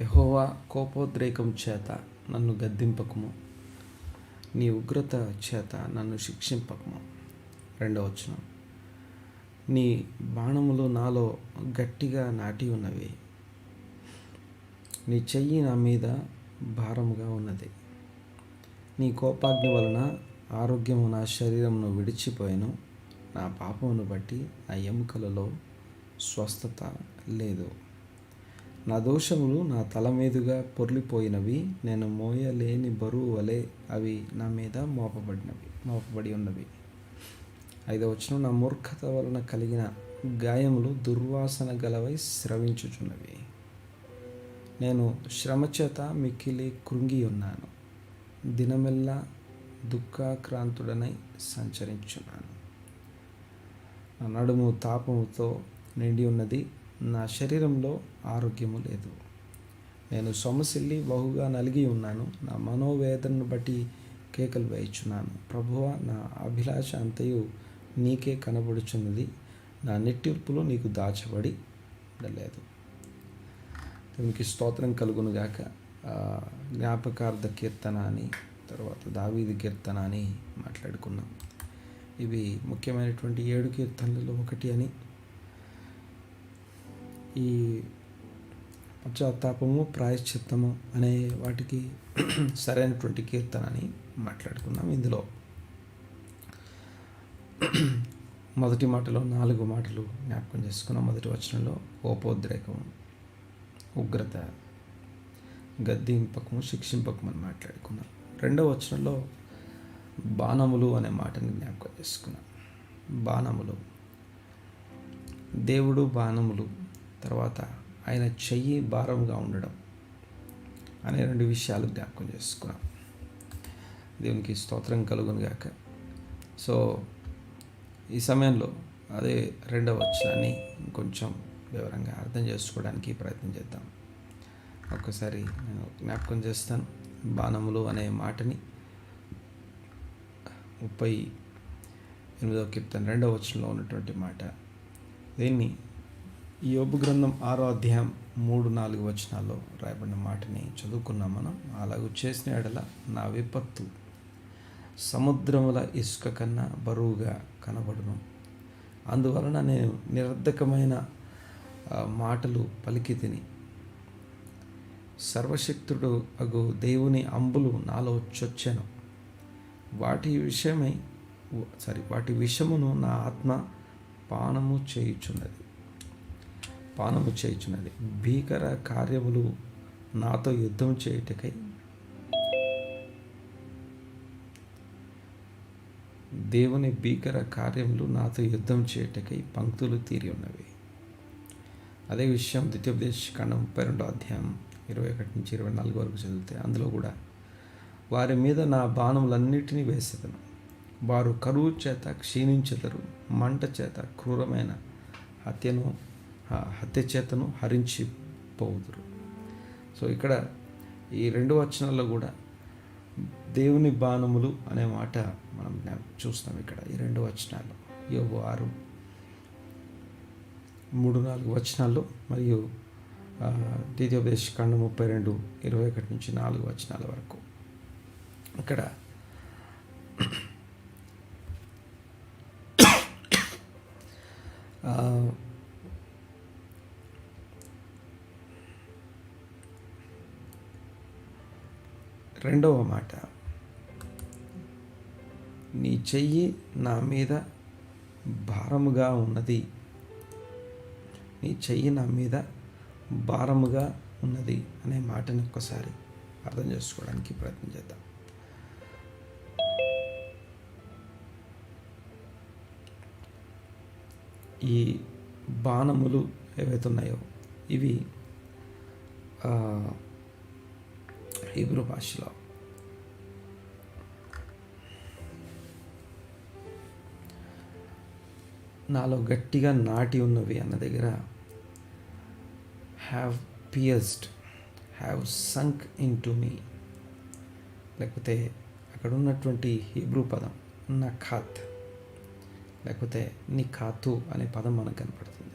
యహోవా కోపోద్రేకం చేత నన్ను గద్దింపకము. నీ ఉగ్రత చేత నన్ను శిక్షింపకము. రెండవ వచనం. నీ బాణములు నాలో గట్టిగా నాటి ఉన్నవి. నీ చెయ్యి నా మీద భారముగా ఉన్నది. నీ కోపాగ్ని వలన ఆరోగ్యము నా శరీరమును విడిచిపోయాను. నా పాపమును బట్టి నా ఎముకలలో స్వస్థత లేదు. నా దోషములు నా తల మీదుగా పొర్లిపోయినవి నేను మోయలేని బరువు వలె అవి నా మీద మోపబడినవి మోపబడి ఉన్నవి. ఐదవ వచనం నా మూర్ఖత వలన కలిగిన గాయములు దుర్వాసన గలవై స్రవించుచున్నవి. నేను శ్రమచేత మిక్కిలి కృంగి ఉన్నాను. దినమెల్లా దుఃఖాక్రాంతుడనై సంచరించున్నాను నా నడుము తాపముతో నిండి ఉన్నది. నా శరీరంలో ఆరోగ్యము లేదు. నేను సొమసిల్లి బహుగా నలిగి ఉన్నాను. నా మనోవేదనను బట్టి కేకలు వేయుచున్నాను. ప్రభువ నా అభిలాష అంతయు నీకే కనబడుచున్నది. నా నెట్టిర్పులు నీకు దాచబడి లేదు దీనికి స్తోత్రం కలుగునుగాక జ్ఞాపకార్థ కీర్తన అని తర్వాత దావీది కీర్తన అని మాట్లాడుకున్నాం. ఇవి ముఖ్యమైనటువంటి ఏడు కీర్తనలలో ఒకటి అని ఈ పశ్చాత్తాపము ప్రాయశ్చిత్తము అనే వాటికి సరైనటువంటి కీర్తన అని మాట్లాడుకున్నాం ఇందులో. మొదటి మాటలో నాలుగు మాటలు జ్ఞాపకం చేసుకున్నాం. మొదటి వచనంలో కోపోద్రేకం ఉగ్రత గద్దింపకము శిక్షింపకము అని మాట్లాడుకున్నాం. రెండవ వచనంలో బాణములు అనే మాటని జ్ఞాపకం చేసుకున్నాం. బాణములు. దేవుడు బాణములు తర్వాత ఆయన చెయ్యి భారంగా ఉండడం అనే రెండు విషయాలు జ్ఞాపకం చేసుకున్నాం. దేవునికి స్తోత్రం కలుగును గాక. సో ఈ సమయంలో అదే రెండవ వచనాన్ని కొంచెం వివరంగా అర్థం చేసుకోవడానికి ప్రయత్నం చేద్దాం. ఒక్కసారి నేను జ్ఞాపకం చేస్తాను. బాణములు అనే మాటని ముప్పై ఎనిమిదవ కీర్తన రెండవ వచనంలో ఉన్నటువంటి మాట. దీన్ని యోబు గ్రంథం ఆరో అధ్యాయం మూడు నాలుగు వచనాల్లో రాయబడిన మాటని చదువుకున్నాం మనం. అలాగూ చేసిన ఎడల నా విపత్తు సముద్రముల ఇసుక కన్నా బరువుగా కనబడును. అందువలన నేను నిరర్ధకమైన మాటలు పలికి తిని సర్వశక్తుడు అగు దేవుని అంబులు నాలో చొచ్చాను. వాటి విషయమై సారీ వాటి విషమును నా ఆత్మ పానము చేయుచున్నది. పానము చేయుచున్నది. భీకర కార్యములు నాతో యుద్ధం చేయుటకై దేవుని భీకర కార్యములు నాతో యుద్ధం చేయుటకై పంక్తులు తీరి ఉన్నవి. అదే విషయం ద్వితీయోపదేశ ఖండం ముప్పై రెండో అధ్యాయం ఇరవై ఒకటి నుంచి ఇరవై నాలుగు వరకు చదివితే అందులో కూడా వారి మీద నా బాణములన్నిటినీ వేసేదను. వారు కరువు చేత క్షీణించెదరు మంట చేత క్రూరమైన హత్యను హత్య చేతను హరించిపోవుదురు. సో ఇక్కడ ఈ రెండు వచనాల్లో కూడా దేవుని బాణములు అనే మాట మనం చూస్తాం ఇక్కడ. ఈ రెండు వచనాలు యోగు ఆరు మూడు నాలుగు వచనాల్లో మరియు ద్వితీయోపదేశ ఖండం ముప్పై రెండు ఇరవై ఒకటి నుంచి నాలుగు వచనాల వరకు. ఇక్కడ రెండవ మాట. నీ చెయ్యి నా మీద భారముగా ఉన్నది. నీ చెయ్యి నా మీద భారముగా ఉన్నది అనే మాటని ఒక్కసారి అర్థం చేసుకోవడానికి ప్రయత్నం చేద్దాం. ఈ బాణములు ఏవైతే ఉన్నాయో ఇవి హీబ్రూ భాషలో నాలో గట్టిగా నాటి ఉన్నవి అన్న దగ్గర have pierced have sunk into me లేకపోతే అక్కడ ఉన్నటువంటి హీబ్రూ పదం నఖాత్. లేకపోతే నిఖాతు అనే పదం మనకు కనపడుతుంది.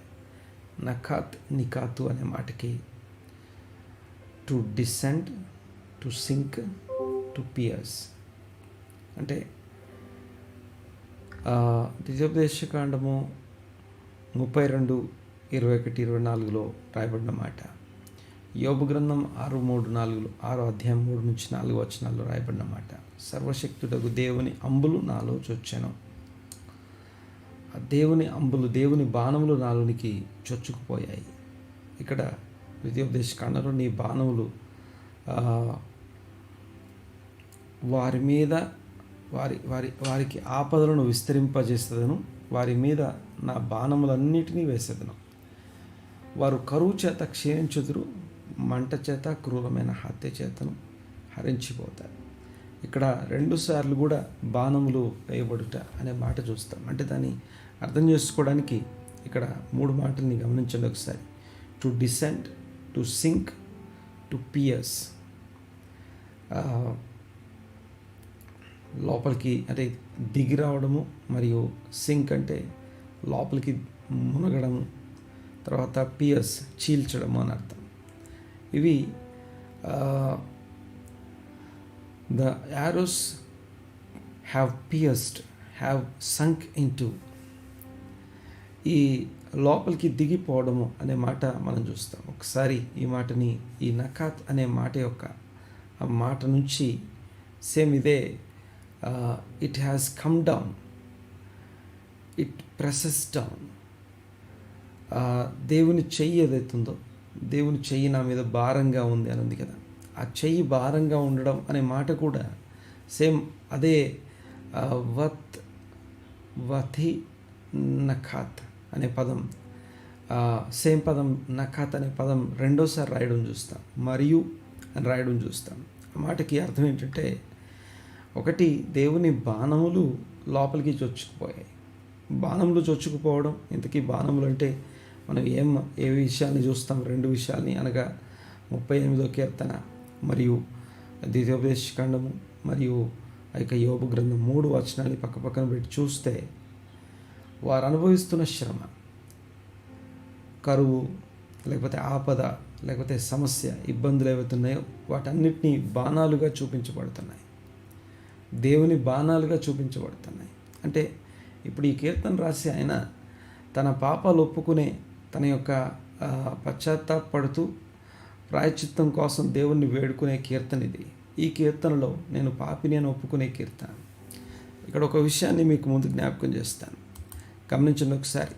నఖాత్ నిఖాతు అనే మాటకి to descend to sink to pierce అంటే ద్వితోపదేశకాండము ముప్పై రెండు ఇరవై ఒకటి ఇరవై నాలుగులో రాయబడిన మాట. యోగ గ్రంథం ఆరు మూడు నాలుగులో ఆరో అధ్యాయం మూడు నుంచి నాలుగు వచనాల్లో రాయబడిన మాట. సర్వశక్తుడకు దేవుని అంబులు నాలో చొచ్చాను. ఆ దేవుని అంబులు దేవుని బాణములు నాలోనికి చొచ్చుకుపోయాయి. ఇక్కడ కాండలో నీ బాణములు వారి మీద వారి వారి వారికి ఆపదలను విస్తరింపజేసేదను. వారి మీద నా బాణములన్నిటినీ వేసేదను. వారు కరువు చేత క్షీణించుదురు మంట చేత క్రూరమైన హత్య చేతను హరించిపోతారు. ఇక్కడ రెండు సార్లు కూడా బాణములు వేయబడుట అనే మాట చూస్తాం. అంటే దాన్ని అర్థం చేసుకోవడానికి ఇక్కడ మూడు మాటల్ని గమనించండి ఒకసారి. To descent to sink to pierce. లోపలికి అంటే దిగి రావడము మరియు సింక్ అంటే లోపలికి మునగడము తర్వాత పియర్స్ చీల్చడము అని అర్థం. ఇవి the arrows have pierced have sunk into ఈ లోపలికి దిగిపోవడము అనే మాట మనం చూస్తాం. ఒకసారి ఈ మాటని ఈ నకాత్ అనే మాట యొక్క ఆ మాట నుంచి సేమ్ ఇదే it has come down it presses down దేవుని చెయ్యి ఏదైతుందో దేవుని చెయ్యి నా మీద భారంగా ఉంది అని ఉంది కదా. ఆ చెయ్యి భారంగా ఉండడం అనే మాట కూడా సేమ్ అదే uh, వత్ వథి నఖాత్ అనే పదం uh, సేమ్ పదం నఖాత్ అనే పదం రెండోసారి రాయడం చూస్తాం. మరియు అని రాయడం చూస్తాం. ఆ మాటకి అర్థం ఏంటంటే ఒకటి దేవుని బాణములు లోపలికి చొచ్చుకుపోయాయి. బాణములు చొచ్చుకుపోవడం ఇంతకీ బాణములు అంటే మనం ఏం ఏ విషయాన్ని చూస్తాం? రెండు విషయాల్ని అనగా ముప్పై ఎనిమిదో కీర్తన మరియు ఖండము మరియు ఆ యొక్క యోగ గ్రంథం మూడు వచనాలు పక్క పక్కన పెట్టి చూస్తే వారు అనుభవిస్తున్న శ్రమ కరువు లేకపోతే ఆపద లేకపోతే సమస్య ఇబ్బందులు ఏవైతున్నాయో వాటన్నిటినీ బాణాలుగా చూపించబడుతున్నాయి. దేవుని బాణాలుగా చూపించబడుతున్నాయి. అంటే ఇప్పుడు ఈ కీర్తన రాసి ఆయన తన పాపాలు ఒప్పుకునే తన యొక్క పశ్చాత్తాపడుతూ ప్రాయచిత్తం కోసం దేవుణ్ణి వేడుకునే కీర్తన ఇది. ఈ కీర్తనలో నేను పాపిని అని ఒప్పుకునే కీర్తన. ఇక్కడ ఒక విషయాన్ని మీకు ముందు జ్ఞాపకం చేస్తాను. గమనించండి ఒకసారి.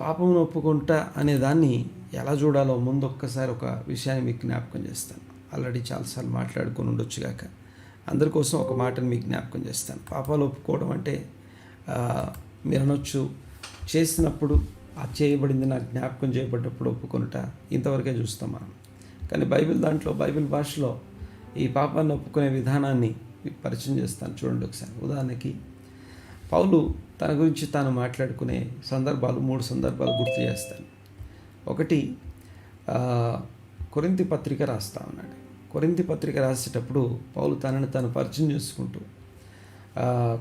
పాపమును ఒప్పుకుంటా అనే దాన్ని ఎలా చూడాలో ముందు ఒక్కసారి ఒక విషయాన్ని మీకు జ్ఞాపకం చేస్తాను. ఆల్రెడీ చాలాసార్లు మాట్లాడుకొని ఉండొచ్చుగాక అందరి కోసం ఒక మాటను మీకు జ్ఞాపకం చేస్తాను. పాపాలు ఒప్పుకోవడం అంటే మీరు అనొచ్చు చేసినప్పుడు ఆ చేయబడింది నాకు జ్ఞాపకం చేయబడ్డప్పుడు ఒప్పుకొనుట ఇంతవరకే చూస్తాం మనం. కానీ బైబిల్ దాంట్లో బైబిల్ భాషలో ఈ పాపాన్ని ఒప్పుకునే విధానాన్ని పరిచయం చేస్తాను. చూడండి ఒకసారి. ఉదాహరణకి పౌలు తన గురించి తాను మాట్లాడుకునే సందర్భాలు మూడు సందర్భాలు గుర్తు చేస్తాను. ఒకటి కొరింతి పత్రిక రాస్తా ఉన్నాడు. కొరింతి పత్రిక రాసేటప్పుడు పౌలు తనని తాను పరిచయం చేసుకుంటూ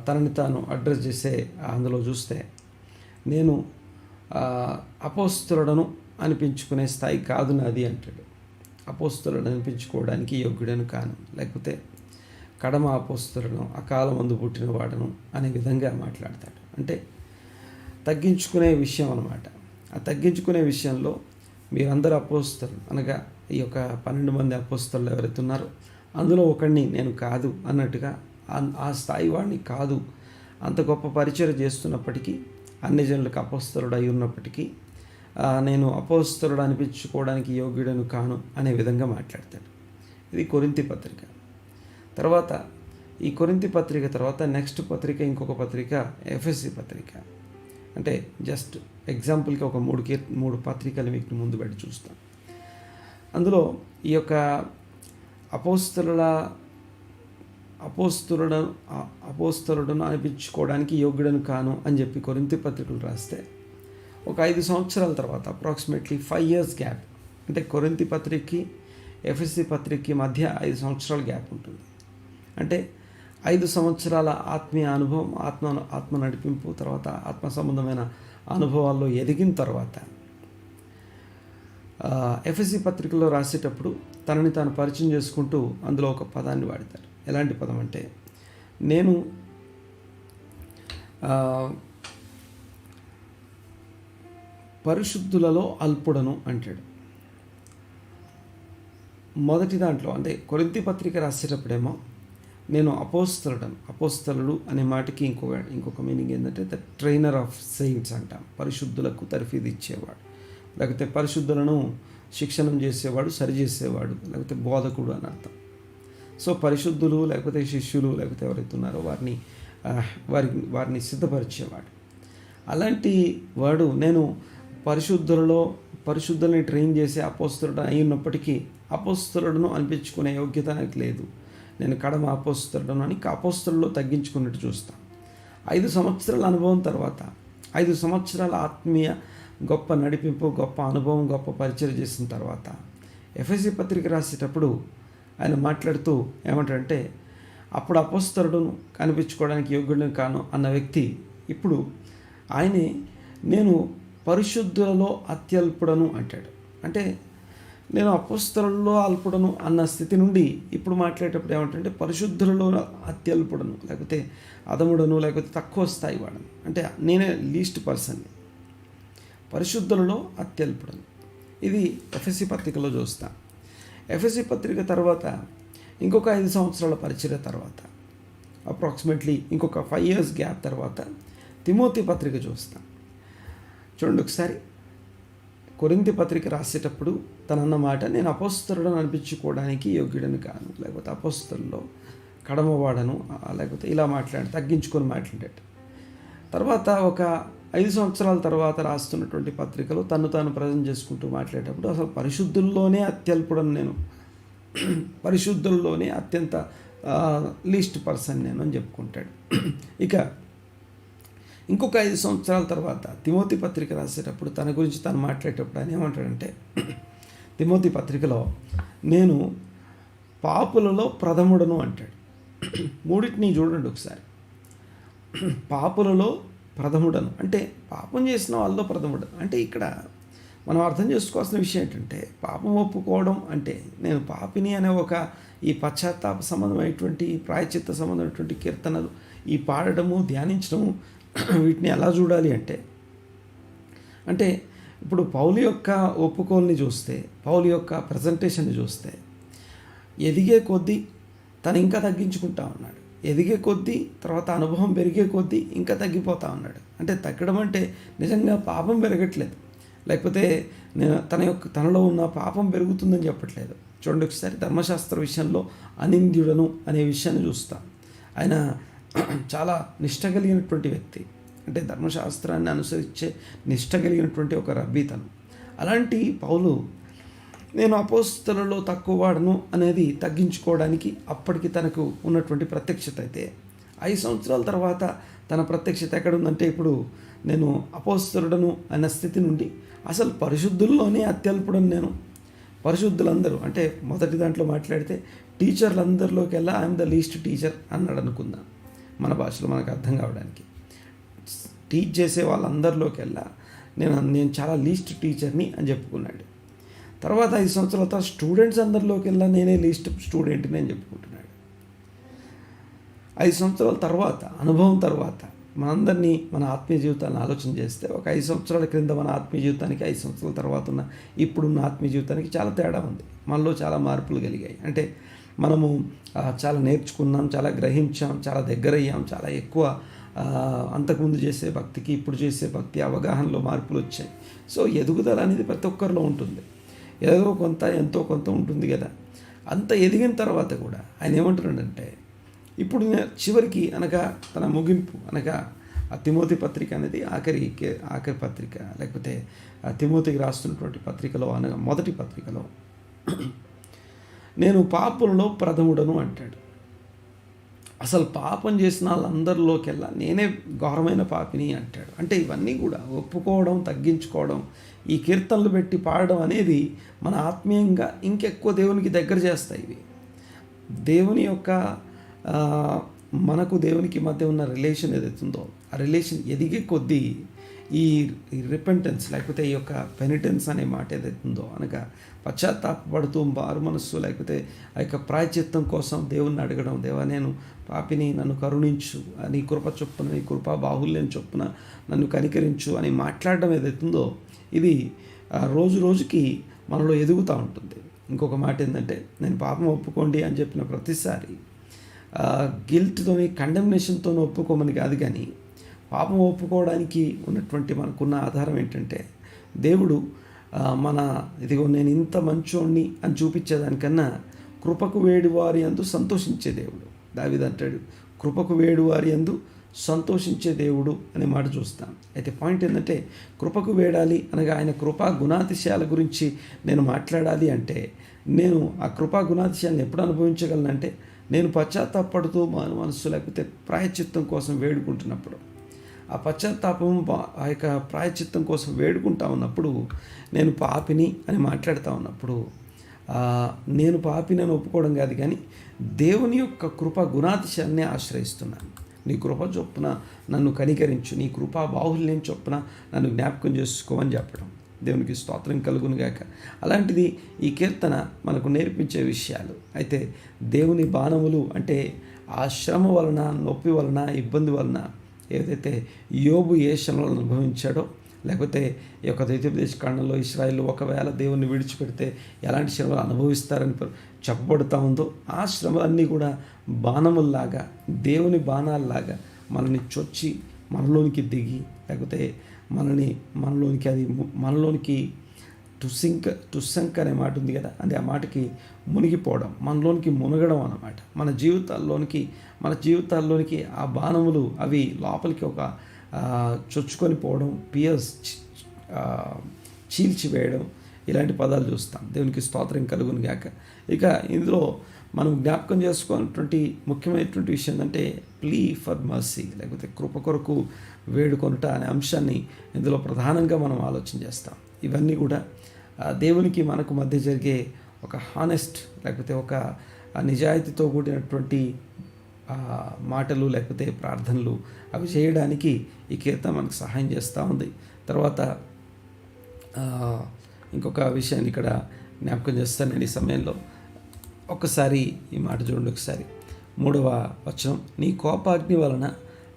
తనని తాను అడ్రస్ చేసే అందులో చూస్తే నేను అపోస్తులను అనిపించుకునే స్థాయి కాదు నాది అంటాడు. అపోస్తులను అనిపించుకోవడానికి యోగ్యుడను కాను. లేకపోతే కడమ అపోస్తులను అకాల మందు పుట్టిన వాడను అనే విధంగా మాట్లాడతాడు. అంటే తగ్గించుకునే విషయం అనమాట ఆ తగ్గించుకునే విషయంలో మీరందరూ అపోస్తారు అనగా ఈ యొక్క పన్నెండు మంది అపోస్తలు ఎవరైతే ఉన్నారో అందులో ఒకడిని నేను కాదు అన్నట్టుగా ఆ స్థాయి వాడిని కాదు. అంత గొప్ప పరిచయం చేస్తున్నప్పటికీ అన్ని జనులకు అపోస్తలుడు అయి ఉన్నప్పటికీ నేను అపోస్తరుడు అనిపించుకోవడానికి యోగ్యుడను కాను అనే విధంగా మాట్లాడతాడు. ఇది కొరింతి పత్రిక. తర్వాత ఈ కొరింతి పత్రిక తర్వాత నెక్స్ట్ పత్రిక ఇంకొక పత్రిక ఎఫ్ఎస్సి పత్రిక. అంటే జస్ట్ ఎగ్జాంపుల్కి ఒక మూడు కీర్ మూడు పత్రికలు మీకు ముందు పెట్టి చూస్తాం అందులో ఈ యొక్క అపోస్తరుల అపోస్తురుడు అపోస్తరుడును అనిపించుకోవడానికి యోగ్యుడను కాను అని చెప్పి కొరింతి పత్రికలు రాస్తే ఒక ఐదు సంవత్సరాల తర్వాత అప్రాక్సిమేట్లీ ఫైవ్ ఇయర్స్ గ్యాప్ అంటే కొరింతి పత్రికకి ఎఫ్ఎస్సి పత్రికకి మధ్య ఐదు సంవత్సరాల గ్యాప్ ఉంటుంది. అంటే ఐదు సంవత్సరాల ఆత్మీయ అనుభవం ఆత్మ ఆత్మ నడిపింపు తర్వాత ఆత్మ సంబంధమైన అనుభవాల్లో ఎదిగిన తర్వాత ఎఫ్ఎస్సి పత్రికలో రాసేటప్పుడు తనని తాను పరిచయం చేసుకుంటూ అందులో ఒక పదాన్ని వాడతారు. ఎలాంటి పదం అంటే నేను పరిశుద్ధులలో అల్పుడను అంటాడు. మొదటి దాంట్లో అంటే కొరింతి పత్రిక రాసేటప్పుడేమో నేను అపోస్తలుడను అపోస్తలుడు అనే మాటకి ఇంకొక ఇంకొక మీనింగ్ ఏంటంటే ద ట్రైనర్ ఆఫ్ సెయింట్స్ అంటాం. పరిశుద్ధులకు తర్ఫీదు ఇచ్చేవాడు. లేకపోతే పరిశుద్ధులను శిక్షణం చేసేవాడు సరిచేసేవాడు లేకపోతే బోధకుడు అని అర్థం. సో పరిశుద్ధులు లేకపోతే శిష్యులు లేకపోతే ఎవరైతే ఉన్నారో వారిని వారి వారిని సిద్ధపరిచేవాడు. అలాంటి వాడు నేను పరిశుద్ధులలో పరిశుద్ధుల్ని ట్రైన్ చేసే అపోస్తుడు అయి ఉన్నప్పటికీ అనిపించుకునే యోగ్యత నాకు లేదు. నేను కడమ అపోస్తుడను అని అపోస్తలలో తగ్గించుకున్నట్టు చూస్తాను. ఐదు సంవత్సరాల అనుభవం తర్వాత ఐదు సంవత్సరాల ఆత్మీయ గొప్ప నడిపింపు గొప్ప అనుభవం గొప్ప పరిచయం చేసిన తర్వాత ఎఫ్ఎస్సి పత్రిక రాసేటప్పుడు ఆయన మాట్లాడుతూ ఏమంటారంటే అప్పుడు అపోస్తరుడును కనిపించుకోవడానికి యోగ్యుడిని కాను అన్న వ్యక్తి ఇప్పుడు ఆయనే నేను పరిశుద్ధులలో అత్యల్పుడను అంటాడు. అంటే నేను అపోస్తలలో అల్పుడను అన్న స్థితి నుండి ఇప్పుడు మాట్లాడేటప్పుడు ఏమంటే పరిశుద్ధులలో అత్యల్పుడను లేకపోతే అదముడను లేకపోతే తక్కువ స్థాయి వాడను అంటే నేనే లీస్ట్ పర్సన్ని. పరిశుద్ధులలో అత్యల్పుడు ఇది ఎఫ్ఎస్సి పత్రికలో చూస్తాం. ఎఫ్ఎస్సి పత్రిక తర్వాత ఇంకొక ఐదు సంవత్సరాల పరిచర్య తర్వాత అప్రాక్సిమేట్లీ ఇంకొక ఫైవ్ ఇయర్స్ గ్యాప్ తర్వాత తిమోతి పత్రిక చూస్తాం. చూడండి ఒకసారి. కొరింతి పత్రిక రాసేటప్పుడు తనన్న మాట నేను అపోస్తరుడని అనిపించుకోవడానికి యోగ్యుడని కాను. లేకపోతే అపోస్తరులో కడమవాడను లేకపోతే ఇలా మాట్లాడి తగ్గించుకొని మాట్లాడాడు తర్వాత ఒక ఐదు సంవత్సరాల తర్వాత రాస్తున్నటువంటి పత్రికలో తను తాను ప్రజెంట్ చేసుకుంటూ మాట్లాడేటప్పుడు అసలు పరిశుద్ధుల్లోనే అత్యల్పుడని నేను పరిశుద్ధుల్లోనే అత్యంత లీస్ట్ పర్సన్ నేను అని చెప్పుకుంటాడు. ఇక ఇంకొక ఐదు సంవత్సరాల తర్వాత తిమోతి పత్రిక రాసేటప్పుడు తన గురించి తను మాట్లాడేటప్పుడు ఆయన ఏమంటాడంటే తిమోతి పత్రికలో నేను పాపులలో ప్రథముడను అంటాడు. మూడింటిని చూడండి ఒకసారి. పాపులలో ప్రథముడను. అంటే పాపం చేసిన వాళ్ళలో ప్రథముడు. అంటే ఇక్కడ మనం అర్థం చేసుకోవాల్సిన విషయం ఏంటంటే పాపం ఒప్పుకోవడం అంటే నేను పాపిని అనే ఒక ఈ పశ్చాత్తాప సంబంధమైనటువంటి ప్రాయచిత్త సంబంధమైనటువంటి కీర్తనలు ఈ పాడటము ధ్యానించడము వీటిని ఎలా చూడాలి అంటే అంటే ఇప్పుడు పౌలు యొక్క ఒప్పుకోల్ని చూస్తే పౌలు యొక్క ప్రజెంటేషన్ని చూస్తే ఎదిగే కొద్దీ తను ఇంకా తగ్గించుకుంటా ఉన్నాడు. ఎదిగే కొద్దీ తర్వాత అనుభవం పెరిగే కొద్దీ ఇంకా తగ్గిపోతా ఉన్నాడు. అంటే తగ్గడం అంటే నిజంగా పాపం పెరగట్లేదు. లేకపోతే తన యొక్క తనలో ఉన్న పాపం పెరుగుతుందని చెప్పట్లేదు. చూడండి ఒకసారి ధర్మశాస్త్ర విషయంలో అనింద్యుడను అనే విషయాన్ని చూస్తాం. ఆయన చాలా నిష్ట కలిగినటువంటి వ్యక్తి. అంటే ధర్మశాస్త్రాన్ని అనుసరించే నిష్ట కలిగినటువంటి ఒక రబ్బీతను అలాంటి పౌలు నేను అపోస్తలలో తక్కువ వాడను అనేది తగ్గించుకోవడానికి అప్పటికి తనకు ఉన్నటువంటి ప్రత్యక్షత అయితే. ఐదు సంవత్సరాల తర్వాత తన ప్రత్యక్షత ఎక్కడుందంటే ఇప్పుడు నేను అపోస్తరుడను అన్న స్థితి నుండి అసలు పరిశుద్ధుల్లోనే అత్యల్పుడను నేను. పరిశుద్ధులందరూ అంటే మొదటి దాంట్లో మాట్లాడితే టీచర్లందరిలోకెల్లా ఐఎమ్ ద లీస్ట్ టీచర్ అన్నాడు అనుకుందాం మన భాషలో మనకు అర్థం కావడానికి. టీచ్ చేసే వాళ్ళందరిలోకెల్లా నేను నేను చాలా లీస్ట్ టీచర్ని అని చెప్పుకున్నాడు. తర్వాత ఐదు సంవత్సరాల తర్వాత స్టూడెంట్స్ అందరిలోకి వెళ్ళా నేనే లీస్ట్ స్టూడెంట్ని అని చెప్పుకుంటున్నాడు. ఐదు సంవత్సరాల తర్వాత అనుభవం తర్వాత మనందరినీ మన ఆత్మీయ జీవితాన్ని ఆలోచన చేస్తే ఒక ఐదు సంవత్సరాల క్రింద మన ఆత్మీయ జీవితానికి ఐదు సంవత్సరాల తర్వాత ఉన్న ఇప్పుడున్న ఆత్మీయ జీవితానికి చాలా తేడా ఉంది. మనలో చాలా మార్పులు కలిగాయి. అంటే మనము చాలా నేర్చుకున్నాం చాలా గ్రహించాం చాలా దగ్గరయ్యాం చాలా ఎక్కువ అంతకుముందు చేసే భక్తికి ఇప్పుడు చేసే భక్తి అవగాహనలో మార్పులు వచ్చాయి. సో ఎదుగుదల అనేది ప్రతి ఒక్కరిలో ఉంటుంది. ఏదో కొంత ఎంతో కొంత ఉంటుంది కదా. అంత ఎదిగిన తర్వాత కూడా ఆయన ఏమంటున్నాడంటే ఇప్పుడు చివరికి అనగా తన ముగింపు అనగా ఆ తిమోతి పత్రిక అనేది ఆఖరి ఆఖరి పత్రిక లేకపోతే ఆ తిమోతికి రాస్తున్నటువంటి పత్రికలో అనగా మొదటి పత్రికలో నేను పాపులలో ప్రథముడను అంటాడు. అసలు పాపం చేసిన వాళ్ళందరిలోకెల్లా నేనే ఘోరమైన పాపిని అంటాడు. అంటే ఇవన్నీ కూడా ఒప్పుకోవడం తగ్గించుకోవడం ఈ కీర్తనలు పెట్టి పాడడం అనేది మన ఆత్మీయంగా ఇంకెక్కువ దేవునికి దగ్గర చేస్తాయి ఇవి. దేవుని యొక్క మనకు దేవునికి మధ్య ఉన్న రిలేషన్ ఏదైతుందో ఆ రిలేషన్ ఎదిగే కొద్దీ ఈ రిపెంటెన్స్ లేకపోతే ఈ యొక్క పెనిటెన్స్ అనే మాట ఏదైతుందో ఉందో అనగా పశ్చాత్తాపడుతూ మారు మనస్సు లేకపోతే ఆ యొక్క ప్రాయచిత్తం కోసం దేవుణ్ణి అడగడం దేవా నేను పాపిని నన్ను కరుణించు నీ కృప చొప్పున నీ కృపా బాహుల్యం చొప్పున నన్ను కనికరించు అని మాట్లాడడం ఏదైతుందో ఇది రోజు రోజుకి మనలో ఎదుగుతూ ఉంటుంది. ఇంకొక మాట ఏంటంటే నేను పాపం ఒప్పుకోండి అని చెప్పిన ప్రతిసారి గిల్ట్తోని కండెమ్నేషన్తో ఒప్పుకోమని కాదు కానీ పాపం ఒప్పుకోవడానికి ఉన్నటువంటి మనకున్న ఆధారం ఏంటంటే దేవుడు మన ఇదిగో నేను ఇంత మంచోణ్ణి అని చూపించేదానికన్నా కృపకు వేడివారి అందు సంతోషించే దేవుడు. దావిదంటాడు కృపకు వేడివారి అందు సంతోషించే దేవుడు అనే మాట చూస్తాం. అయితే పాయింట్ ఏంటంటే కృపకు వేడాలి అనగా ఆయన కృపా గుణాతిశయాల గురించి నేను మాట్లాడాలి అంటే నేను ఆ కృపా గుణాతిశయాలను ఎప్పుడు అనుభవించగలనంటే నేను పశ్చాత్తాపడుతూ మన మనస్సు లేకపోతే ప్రాయచిత్తం కోసం వేడుకుంటున్నప్పుడు. ఆ పశ్చాత్తాపం ఆ యొక్క ప్రాయచిత్తం కోసం వేడుకుంటా ఉన్నప్పుడు నేను పాపిని అని మాట్లాడుతూ ఉన్నప్పుడు నేను పాపిని అని ఒప్పుకోవడం కాదు కానీ దేవుని యొక్క కృప గుణాతిశయాన్ని ఆశ్రయిస్తున్నాను నీ కృప చొప్పున నన్ను కనికరించు నీ కృపా బాహుల్యం చొప్పున నన్ను జ్ఞాపకం చేసుకోమని చెప్పడం. దేవునికి స్తోత్రం కలుగునుగాక అలాంటిది ఈ కీర్తన మనకు నేర్పించే విషయాలు. అయితే దేవుని బాణములు అంటే ఆ శ్రమ వలన నొప్పి వలన ఇబ్బంది వలన ఏదైతే యోబు ఏ శ్రమలను అనుభవించాడో లేకపోతే ఈ యొక్క ద్వితీయోపదేశ కాండంలో ఇస్రాయిల్ ఒకవేళ దేవుణ్ణి విడిచిపెడితే ఎలాంటి శ్రమలు అనుభవిస్తారని చెప్పబడుతూ ఉందో ఆ శ్రమలన్నీ కూడా బాణముల్లాగా దేవుని బాణాల్లాగా మనల్ని చొచ్చి మనలోనికి దిగి లేకపోతే మనని మనలోనికి అది మనలోనికి టు టుస్సంక్ అనే మాట ఉంది కదా. అంటే ఆ మాటకి మునిగిపోవడం మనలోనికి మునగడం అన్నమాట. మన జీవితాల్లోనికి మన జీవితాల్లోనికి ఆ బాణములు అవి లోపలికి ఒక చొచ్చుకొని పోవడం పియర్స్ చీల్చివేయడం ఇలాంటి పదాలు చూస్తాం. దేవునికి స్తోత్రం కలుగును గాక. ఇక ఇందులో మనం జ్ఞాపకం చేసుకున్నటువంటి ముఖ్యమైనటువంటి విషయం ఏంటంటే ప్లీ ఫర్ మర్సీ లేకపోతే కృప కొరకు వేడుకొనుట అనే అంశాన్ని ఇందులో ప్రధానంగా మనం ఆలోచన చేస్తాం. ఇవన్నీ కూడా దేవునికి మనకు మధ్య జరిగే ఒక హానెస్ట్ లేకపోతే ఒక నిజాయితీతో కూడినటువంటి మాటలు లేకపోతే ప్రార్థనలు అవి చేయడానికి ఈ కీర్తన మనకు సహాయం చేస్తూ ఉంది. తర్వాత ఇంకొక విషయాన్ని ఇక్కడ జ్ఞాపకం చేస్తాను నేను ఈ సమయంలో. ఒక్కసారి ఈ మాట చూడండి ఒకసారి. మూడవ వచనం నీ కోపాగ్ని వలన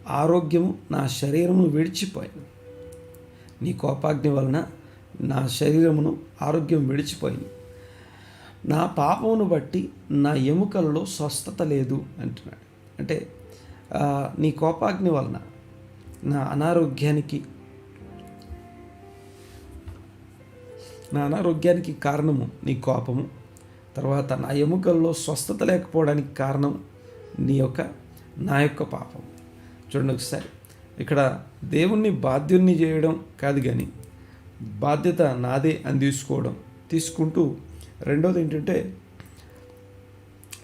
ఆరోగ్యము నా శరీరమును విడిచిపోయింది. నీ కోపాగ్ని వలన నా శరీరమును ఆరోగ్యం విడిచిపోయింది. నా పాపమును బట్టి నా ఎముకలలో స్వస్థత లేదు అంటున్నాడు. అంటే నీ కోపాగ్ని వలన నా అనారోగ్యానికి నా అనారోగ్యానికి కారణము నీ కోపము. తర్వాత నా ఎముకల్లో స్వస్థత లేకపోవడానికి కారణం నీ యొక్క నా యొక్క పాపం చూడండి ఒకసారి. ఇక్కడ దేవుణ్ణి బాధ్యుణ్ణి చేయడం కాదు కానీ బాధ్యత నాదే అని తీసుకోవడం. తీసుకుంటూ రెండోది ఏంటంటే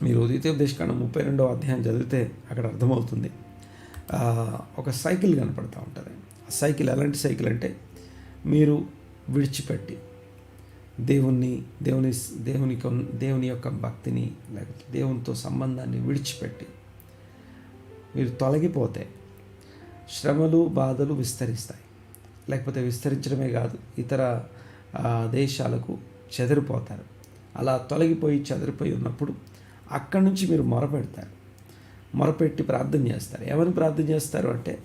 మీరు ద్వితీయోపదేశకాండం ముప్పై రెండవ అధ్యాయం చదివితే అక్కడ అర్థమవుతుంది. ఒక సైకిల్ కనపడుతూ ఉంటుంది. ఆ సైకిల్ ఎలాంటి సైకిల్ అంటే మీరు విడిచిపెట్టి దేవుణ్ణి దేవుని దేవుని దేవుని యొక్క భక్తిని లేకపోతే దేవునితో సంబంధాన్ని విడిచిపెట్టి మీరు తొలగిపోతే శ్రమలు బాధలు విస్తరిస్తాయి. లేకపోతే విస్తరించడమే కాదు ఇతర దేశాలకు చెదిరిపోతారు. అలా తొలగిపోయి చెదిరిపోయి ఉన్నప్పుడు అక్కడి నుంచి మీరు మొరపెడతారు. మొరపెట్టి ప్రార్థన చేస్తారు. ఏమని ప్రార్థన చేస్తారు అంటే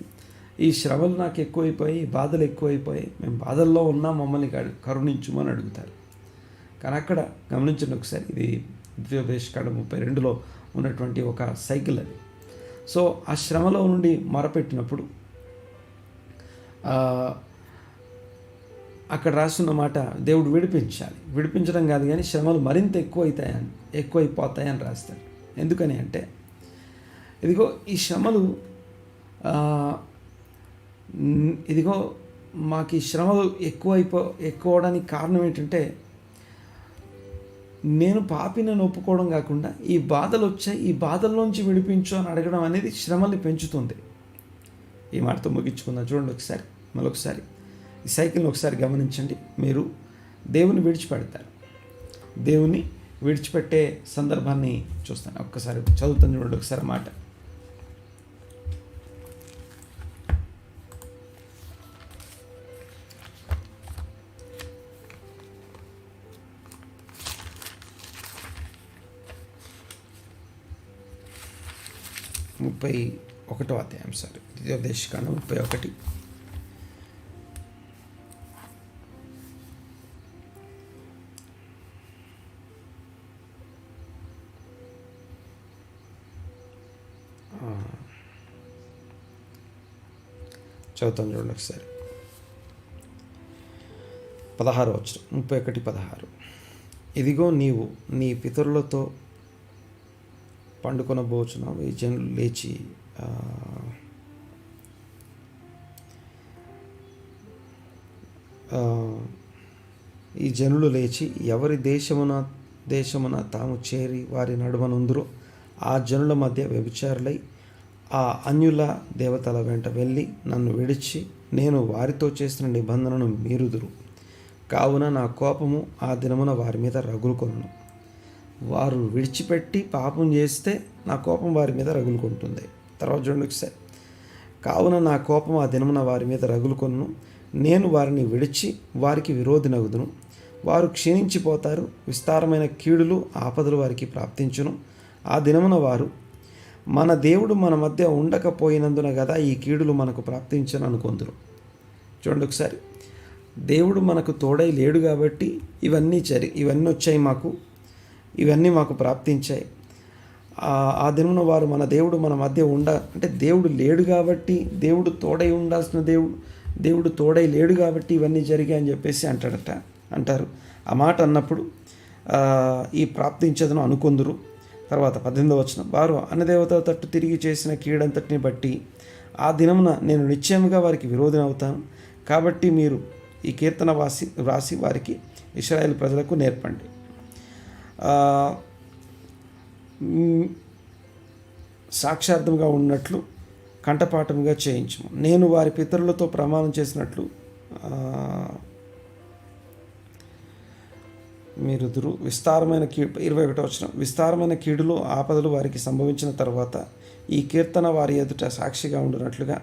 ఈ శ్రమలు నాకు ఎక్కువైపోయి బాధలు ఎక్కువైపోయి మేము బాధల్లో ఉన్నా మమ్మల్ని కరుణించుమని అడుగుతారు. కానీ అక్కడ గమనించండి ఒకసారి ఇది ద్వితీయోపదేశకాండం ముప్పై రెండులో ఉన్నటువంటి ఒక సైకిల్ అది. సో ఆ శ్రమలో నుండి మొరపెట్టినప్పుడు అక్కడ రాస్తున్న మాట దేవుడు విడిపించాలి. విడిపించడం కాదు కానీ శ్రమలు మరింత ఎక్కువైతాయని ఎక్కువైపోతాయని రాస్తాడు. ఎందుకని అంటే ఇదిగో ఈ శ్రమలు ఇదిగో మాకు ఈ శ్రమలు ఎక్కువైపో ఎక్కువ అవడానికి కారణం ఏంటంటే నేను పాపినని ఒప్పుకోవడం కాకుండా ఈ బాధలు వచ్చాయి ఈ బాధల్లోంచి విడిపించు అని అడగడం అనేది శ్రమల్ని పెంచుతుంది. ఈ మాటతో ముగించుకుందాం. చూడండి ఒకసారి మరొకసారి. ఈ సైకిల్ని ఒకసారి గమనించండి. మీరు దేవుని విడిచిపెడతారు. దేవుని విడిచిపెట్టే సందర్భాన్ని చూస్తాను. ఒక్కసారి చదువుతాను చూడండి ఒకసారి మాట. ముప్పై ఒకటో అధ్యాయం సారీ. ద్వితీయోపదేశకాండం ముప్పై ఒకటి. చదువుతాం చూడండి ఒకసారి. పదహారు వచ్చిన ముప్పై ఒకటి పదహారు. ఇదిగో నీవు నీ పితరులతో పండుకొన ఈ జనులు లేచి ఈ జనులు లేచి ఎవరి దేశమున దేశమున తాము చేరి వారి నడుమనుందురో ఆ జనుల మధ్య వ్యభిచారులై ఆ అన్యుల దేవతల వెంట వెళ్ళి నన్ను విడిచి నేను వారితో చేసిన నిబంధనను మీరుదురు. కావున నా కోపము ఆ దినమున వారి మీద రగులుకొను వారు విడిచిపెట్టి పాపం చేస్తే నా కోపం వారి మీద రగులుకుంటుంది. తర్వాత చూడండి ఒకసారి. కావున నా కోపం ఆ దినమున వారి మీద రగులుకొను నేను వారిని విడిచి వారికి విరోధినగుదును. వారు క్షీణించిపోతారు. విస్తారమైన కీడులు ఆపదలు వారికి ప్రాప్తించును. ఆ దినమున వారు మన దేవుడు మన మధ్య ఉండకపోయినందున కదా ఈ కీడులు మనకు ప్రాప్తించను అనుకుందరు చూడండి ఒకసారి. దేవుడు మనకు తోడై లేడు కాబట్టి ఇవన్నీ చరి ఇవన్నీ వచ్చాయి మాకు. ఇవన్నీ మాకు ప్రాప్తించాయి. ఆ- దినమున వారు మన దేవుడు మన మధ్య ఉండ అంటే దేవుడు లేడు కాబట్టి దేవుడు తోడై ఉండాల్సిన దేవుడు దేవుడు తోడై లేడు కాబట్టి ఇవన్నీ జరిగాయి అని చెప్పేసి అంటాడట అంటారు. ఆ మాట అన్నప్పుడు ఈ ప్రాప్తించదను అనుకుందరు. తర్వాత పద్దెనిమిదవ వచ్చిన వారు అన్నదేవత తట్టు తిరిగి చేసిన కీడంతటిని బట్టి ఆ దినమున నేను నిశ్చయముగా వారికి విరోధినవుతాను కాబట్టి మీరు ఈ కీర్తన వాసి వ్రాసి వారికి ఇస్రాయేల్ ప్రజలకు నేర్పండి. సాక్షార్థంగా ఉన్నట్లు కంఠపాఠంగా చేయించము. నేను వారి పితరులతో ప్రమాణం చేసినట్లు మీరుదురు మీరు విస్తారమైన కీ ఇరవై ఒకటో వచ్చిన విస్తారమైన కీడులు ఆపదలు వారికి సంభవించిన తర్వాత ఈ కీర్తన వారి ఎదుట సాక్షిగా ఉండినట్లుగా.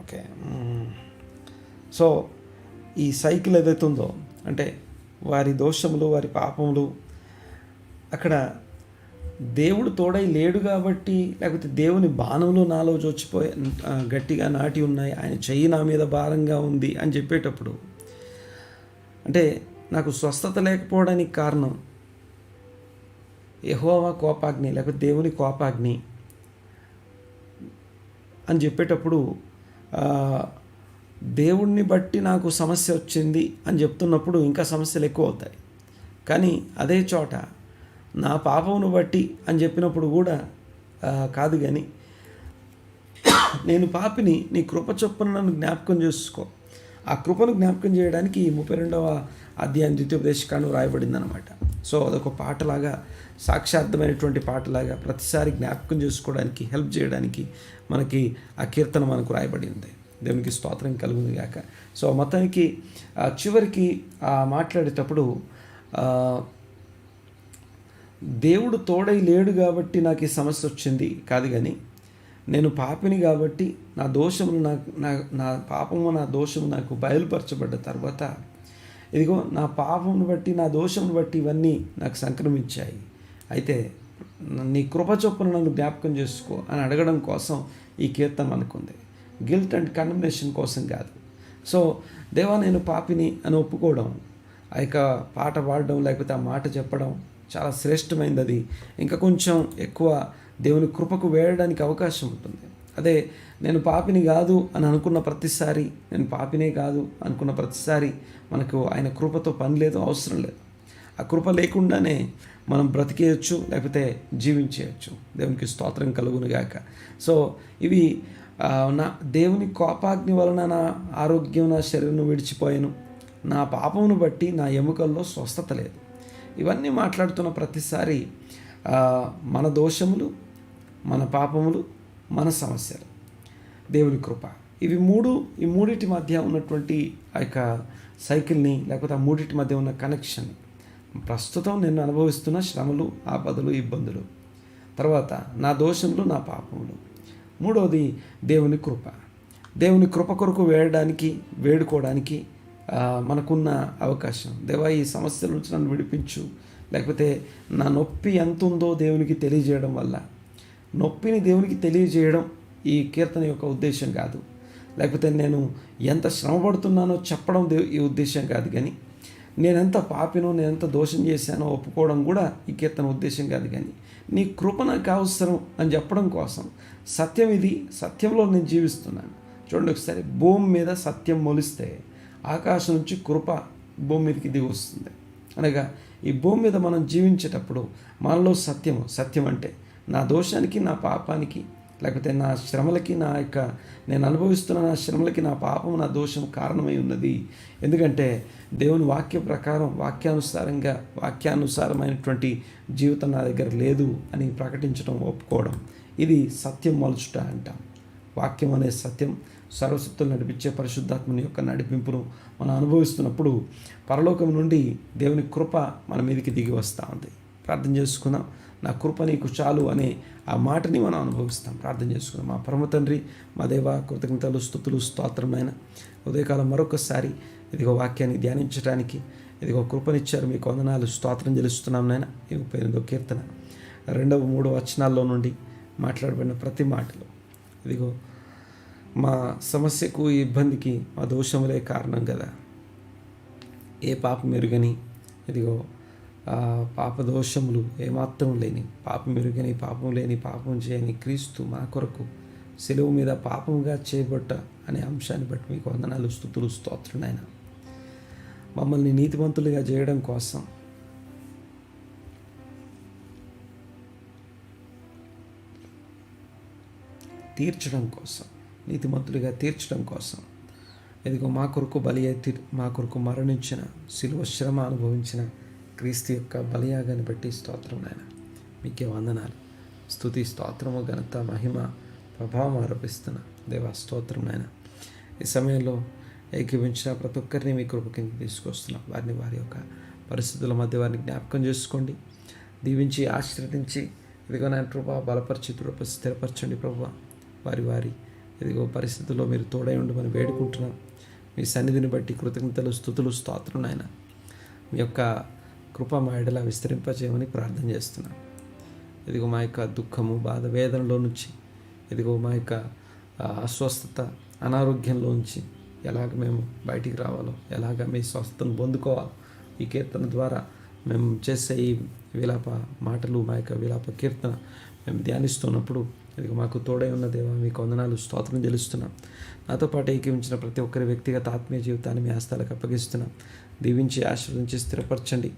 ఓకే సో ఈ సైకిల్ ఏదైతే ఉందో అంటే వారి దోషములు వారి పాపములు అక్కడ దేవుడు తోడై లేడు కాబట్టి లేకపోతే దేవుని బాణములు నాలో చొచ్చిపోయి గట్టిగా నాటి ఉన్నాయి ఆయన చెయ్యి నా మీద భారంగా ఉంది అని చెప్పేటప్పుడు అంటే నాకు స్వస్థత లేకపోవడానికి కారణం యహోవా కోపాగ్ని లేకపోతే దేవుని కోపాగ్ని అని చెప్పేటప్పుడు దేవుణ్ణి బట్టి నాకు సమస్య వచ్చింది అని చెప్తున్నప్పుడు ఇంకా సమస్యలు ఎక్కువ అవుతాయి. కానీ అదే చోట నా పాపమును బట్టి అని చెప్పినప్పుడు కూడా కాదు కానీ నేను పాపిని నీ కృప చొప్పున నన్ను జ్ఞాపకం చేసుకో. ఆ కృపను జ్ఞాపకం చేయడానికి ఈ ముప్పై రెండవ అధ్యాయం ద్వితీయోపదేశకాండం రాయబడింది అనమాట సో అదొక పాటలాగా సాక్షార్థమైనటువంటి పాటలాగా ప్రతిసారి జ్ఞాపకం చేసుకోవడానికి హెల్ప్ చేయడానికి మనకి ఆ కీర్తన మనకు రాయబడింది. దేవునికి స్తోత్రం కలుగుంది గాక. సో మొత్తానికి చివరికి మాట్లాడేటప్పుడు దేవుడు తోడై లేడు కాబట్టి నాకు ఈ సమస్య వచ్చింది. కాదు కానీ నేను పాపిని కాబట్టి నా దోషము నాకు నా నా పాపము నా దోషము నాకు బయలుపరచబడ్డ తర్వాత ఇదిగో నా పాపమును బట్టి నా దోషమును బట్టి ఇవన్నీ నాకు సంక్రమించాయి. అయితే నీ కృప చొప్పున నన్ను జ్ఞాపకం చేసుకో అని అడగడం కోసం ఈ కీర్తన అనుకుంది. గిల్ట్ అండ్ కండమ్నేషన్ కోసం కాదు. సో దేవా నేను పాపిని అని ఒప్పుకోవడం ఆ యొక్క పాట పాడడం లేకపోతే ఆ మాట చెప్పడం చాలా శ్రేష్టమైనది అది. ఇంకా కొంచెం ఎక్కువ దేవుని కృపకు వేయడానికి అవకాశం ఉంటుంది. అదే నేను పాపిని కాదు అని అనుకున్న ప్రతిసారి నేను పాపినే కాదు అనుకున్న ప్రతిసారి మనకు ఆయన కృపతో పని లేదు అవసరం లేదు. ఆ కృప లేకుండానే మనం బ్రతికేయచ్చు లేకపోతే జీవించేయచ్చు. దేవునికి స్తోత్రం కలుగునుగాక సో ఇవి నా దేవుని కోపాగ్ని వలన నా ఆరోగ్యం నా శరీరం విడిచిపోయాను. నా పాపమును బట్టి నా ఎముకల్లో స్వస్థత లేదు. ఇవన్నీ మాట్లాడుతున్న ప్రతిసారి మన దోషములు మన పాపములు మన సమస్యలు. దేవుని కృప. ఇవి మూడు ఈ మూడింటి మధ్య ఉన్నటువంటి ఆ యొక్క సైకిల్ని లేకపోతే ఆ మూడింటి మధ్య ఉన్న కనెక్షన్ ప్రస్తుతం నేను అనుభవిస్తున్న శ్రమలు ఆపదలు ఇబ్బందులు. తర్వాత నా దోషములు నా పాపములు. మూడవది దేవుని కృప. దేవుని కృప కొరకు వేయడానికి వేడుకోవడానికి మనకున్న అవకాశం. దేవా ఈ సమస్యల నుంచి నన్ను విడిపించు. లేకపోతే నా నొప్పి ఎంత ఉందో దేవునికి తెలియజేయడం వల్ల. నొప్పిని దేవునికి తెలియజేయడం ఈ కీర్తన యొక్క ఉద్దేశం కాదు. లేకపోతే నేను ఎంత శ్రమపడుతున్నానో చెప్పడం దే- ఈ ఉద్దేశం కాదు కానీ నేనెంత పాపినో నేనెంత దోషం చేశానో ఒప్పుకోవడం కూడా ఈ కీర్తన ఉద్దేశం కాదు కానీ నీ కృప నాకు అవసరం అని చెప్పడం కోసం సత్యం ఇది సత్యంలో నేను జీవిస్తున్నాను. చూడండి ఒకసారి భూమి మీద సత్యం మొలిస్తే ఆకాశం నుంచి కృప భూమి మీదకి దిగి వస్తుంది. అనగా ఈ భూమి మీద మనం జీవించేటప్పుడు మనలో సత్యము సత్యం అంటే నా దోషానికి నా పాపానికి లేకపోతే నా శ్రమలకి నా యొక్క నేను అనుభవిస్తున్న నా శ్రమలకి నా పాపం నా దోషం కారణమై ఉన్నది. ఎందుకంటే దేవుని వాక్య ప్రకారం వాక్యానుసారంగా వాక్యానుసారమైనటువంటి జీవితం నా దగ్గర లేదు అని ప్రకటించడం ఒప్పుకోవడం. ఇది సత్యం మలుచుట అంటాం. వాక్యం అనే సత్యం సర్వశక్తులు నడిపించే పరిశుద్ధాత్మని యొక్క నడిపింపును మనం అనుభవిస్తున్నప్పుడు పరలోకం నుండి దేవుని కృప మన మీదకి దిగి వస్తూ ఉంది. ప్రార్థన చేసుకుందాం. నా కృప నీకు చాలు అనే ఆ మాటని మనం అనుభవిస్తాం. ప్రార్థన చేసుకున్నాం మా పరమ తండ్రి మా దేవ కృతజ్ఞతలు స్థుతులు స్తోత్రమైన ఉదయకాలం మరొకసారి ఇదిగో వాక్యాన్ని ధ్యానించడానికి ఇదిగో కృపనిచ్చారు. మీకు వందనాలు స్తోత్రం చెల్లిస్తున్నాం నాయన. ఈ ముప్పై ఎనిమిదో కీర్తన. రెండవ మూడవ వచనాల్లో నుండి మాట్లాడబడిన ప్రతి మాటలో. ఇదిగో మా సమస్యకు ఈ ఇబ్బందికి మా దోషములే కారణం కదా ఏ పాపం మెరుగని ఇదిగో పాపదోషములు పాప దోషములు ఏమాత్రం లేని పాపం మెరుగని పాపం లేని పాపం చేయని క్రీస్తు మా కొరకు సెలవు మీద పాపంగా చేయబట్ట అనే అంశాన్ని బట్టి మీకు వందనాలు స్థుతులు స్తోత్రునైనా మమ్మల్ని నీతివంతులుగా చేయడం కోసం తీర్చడం కోసం నీతిమంతులుగా తీర్చడం కోసం ఇదిగో మా కొరకు బలి అయితే మా కొరకు మరణించిన శిలువ శ్రమ అనుభవించిన క్రీస్తు యొక్క బలియాగాన్ని బట్టి స్తోత్రం నాయన. మీకే వందనాలు. స్థుతి స్తోత్రము ఘనత మహిమ ప్రభావం ఆరోపిస్తున్న దేవా స్తోత్రం నాయన. ఈ సమయంలో ఏకీవించిన ప్రతి ఒక్కరిని మీ కృప కింద తీసుకొస్తున్నాం. వారిని వారి యొక్క పరిస్థితుల మధ్య వారిని జ్ఞాపకం చేసుకోండి. దీవించి ఆశీర్వదించి ఇదిగో నా కృప బలపరిచి కృప స్థిరపరచండి ప్రభు. వారి వారి ఇదిగో పరిస్థితుల్లో మీరు తోడై ఉండమని వేడుకుంటున్నాం. మీ సన్నిధిని బట్టి కృతజ్ఞతలు స్థుతులు స్తోత్రం నాయన. మీ యొక్క కృప మా ఎడల విస్తరింపజేయమని ప్రార్థన చేస్తున్నాను. ఇదిగో మా యొక్క దుఃఖము బాధ వేదనలో నుంచి ఇదిగో మా యొక్క అస్వస్థత అనారోగ్యంలో నుంచి ఎలాగ మేము బయటికి రావాలో ఎలాగ మీ స్వస్థతను పొందుకోవాలో ఈ కీర్తన ద్వారా మేము చేసే ఈ విలాప మాటలు మా యొక్క విలాప కీర్తన మేము ధ్యానిస్తున్నప్పుడు ఇదిగో మాకు తోడై ఉన్న దేవా మీకు వందనాలు స్తోత్రం చెల్లిస్తున్నాం. నాతో పాటు ఏకీవించిన ప్రతి ఒక్కరి వ్యక్తిగత ఆత్మీయ జీవితాన్ని మీ హస్తాలకు అప్పగిస్తున్నాం. దీవించి ఆశీర్వదించి స్థిరపరచండి.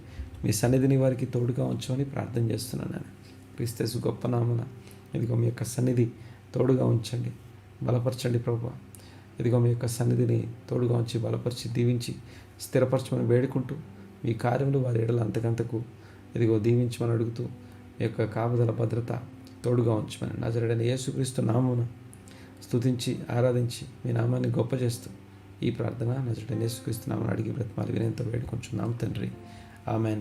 మీ సన్నిధిని వారికి తోడుగా ఉంచమని ప్రార్థన చేస్తున్నాను నేను క్రీస్తు గొప్ప నామన ఇదిగో మీ యొక్క సన్నిధి తోడుగా ఉంచండి బలపరచండి ప్రభు ఇదిగో మీ యొక్క సన్నిధిని తోడుగా ఉంచి బలపరిచి దీవించి స్థిరపరచమని వేడుకుంటూ మీ కార్యములు వారి ఎడల అంతకంతకు ఇదిగో దీవించమని అడుగుతూ మీ యొక్క కాపుదల భద్రత తోడుగా ఉంచమని నజరడని యేసుక్రీస్తు నామమున స్తుతించి ఆరాధించి మీ నామాన్ని గొప్ప చేస్తూ ఈ ప్రార్థన నజరడని యేసుక్రీస్తు నామని అడిగి బ్రతమాలి వినయంతో వేడుకుంటున్నాం తండ్రి. ఆమెన్.